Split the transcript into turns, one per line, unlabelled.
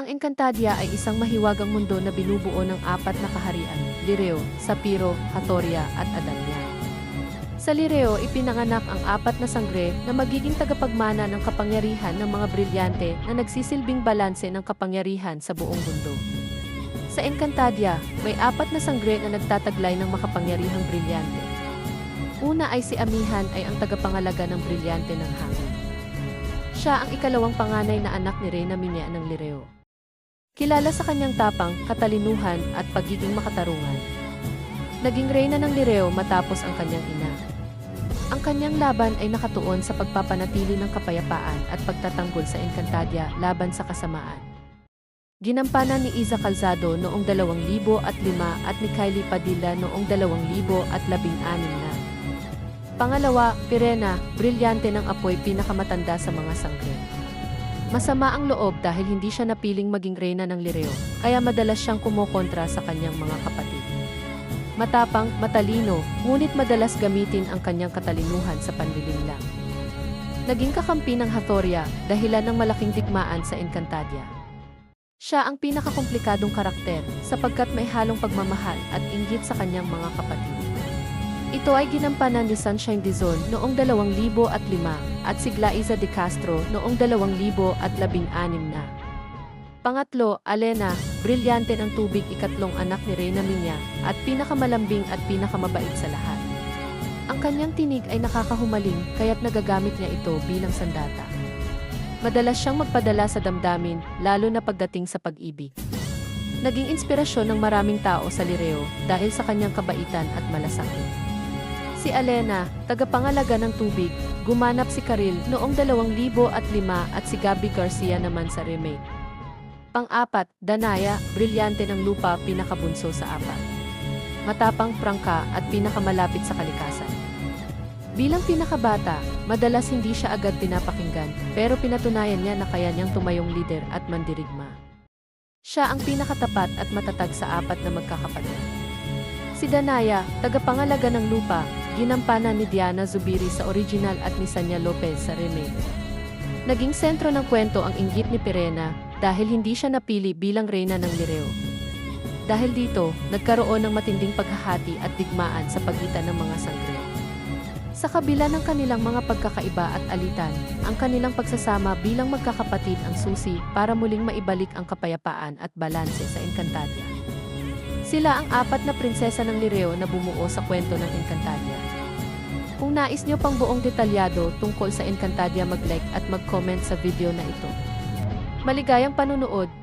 Ang Encantadia ay isang mahiwagang mundo na binubuo ng apat na kaharian, Lireo, Sapiro, Hatoria at Adamya. Sa Lireo, ipinanganak ang apat na sangre na magiging tagapagmana ng kapangyarihan ng mga brilyante na nagsisilbing balanse ng kapangyarihan sa buong mundo. Sa Encantadia, may apat na sangre na nagtataglay ng makapangyarihang brilyante. Una ay si Amihan ay ang tagapangalaga ng brilyante ng hangin. Siya ang ikalawang panganay na anak ni Reyna Minya ng Lireo. Kilala sa kanyang tapang, katalinuhan at pagiging makatarungan. Naging reyna ng Lireo matapos ang kanyang ina. Ang kanyang laban ay nakatuon sa pagpapanatili ng kapayapaan at pagtatanggol sa Encantadia laban sa kasamaan. Ginampanan ni Iza Calzado noong 2005 at ni Kylie Padilla noong 2016 na. Pangalawa, Pirena, brilyante ng apoy pinakamatanda sa mga sangre. Masama ang loob dahil hindi siya napiling maging reyna ng Lireo, kaya madalas siyang kumokontra sa kanyang mga kapatid. Matapang, matalino, ngunit madalas gamitin ang kanyang katalinuhan sa panlilinlang. Naging kakampi ng Hathoria dahilan ng malaking digmaan sa Encantadia. Siya ang pinakakomplikadong karakter sapagkat may halong pagmamahal at inggit sa kanyang mga kapatid. Ito ay ginampanan ni Sunshine Dizon noong 2005 at si Glaiza de Castro noong 2016 na. Pangatlo, Alena, brilyante ng tubig ikatlong anak ni Reyna Minya at pinakamalambing at pinakamabait sa lahat. Ang kanyang tinig ay nakakahumaling kaya't nagagamit niya ito bilang sandata. Madalas siyang magpadala sa damdamin, lalo na pagdating sa pag-ibig. Naging inspirasyon ng maraming tao sa Lireo dahil sa kanyang kabaitan at malasakit. Si Alena, tagapangalaga ng tubig, gumanap si Karil noong 2005 at si Gabby Garcia naman sa remake. Pang-apat, Danaya, brilyante ng lupa pinakabunso sa apat. Matapang prangka at pinakamalapit sa kalikasan. Bilang pinakabata, madalas hindi siya agad pinapakinggan, pero pinatunayan niya na kaya niyang tumayong lider at mandirigma. Siya ang pinakatapat at matatag sa apat na magkakapatid. Si Danaya, tagapangalaga ng lupa, ginampanan ni Diana Zubiri sa original at ni Sanya Lopez sa remake. Naging sentro ng kwento ang inggit ni Pirena dahil hindi siya napili bilang reyna ng Lireo. Dahil dito, nagkaroon ng matinding paghahati at digmaan sa pagitan ng mga sangre. Sa kabila ng kanilang mga pagkakaiba at alitan, ang kanilang pagsasama bilang magkakapatid ang susi para muling maibalik ang kapayapaan at balanse sa Encantadia. Sila ang apat na prinsesa ng Lireo na bumuo sa kwento ng Encantadia. Kung nais nyo pang buong detalyado tungkol sa Encantadia mag-like at mag-comment sa video na ito. Maligayang panunood!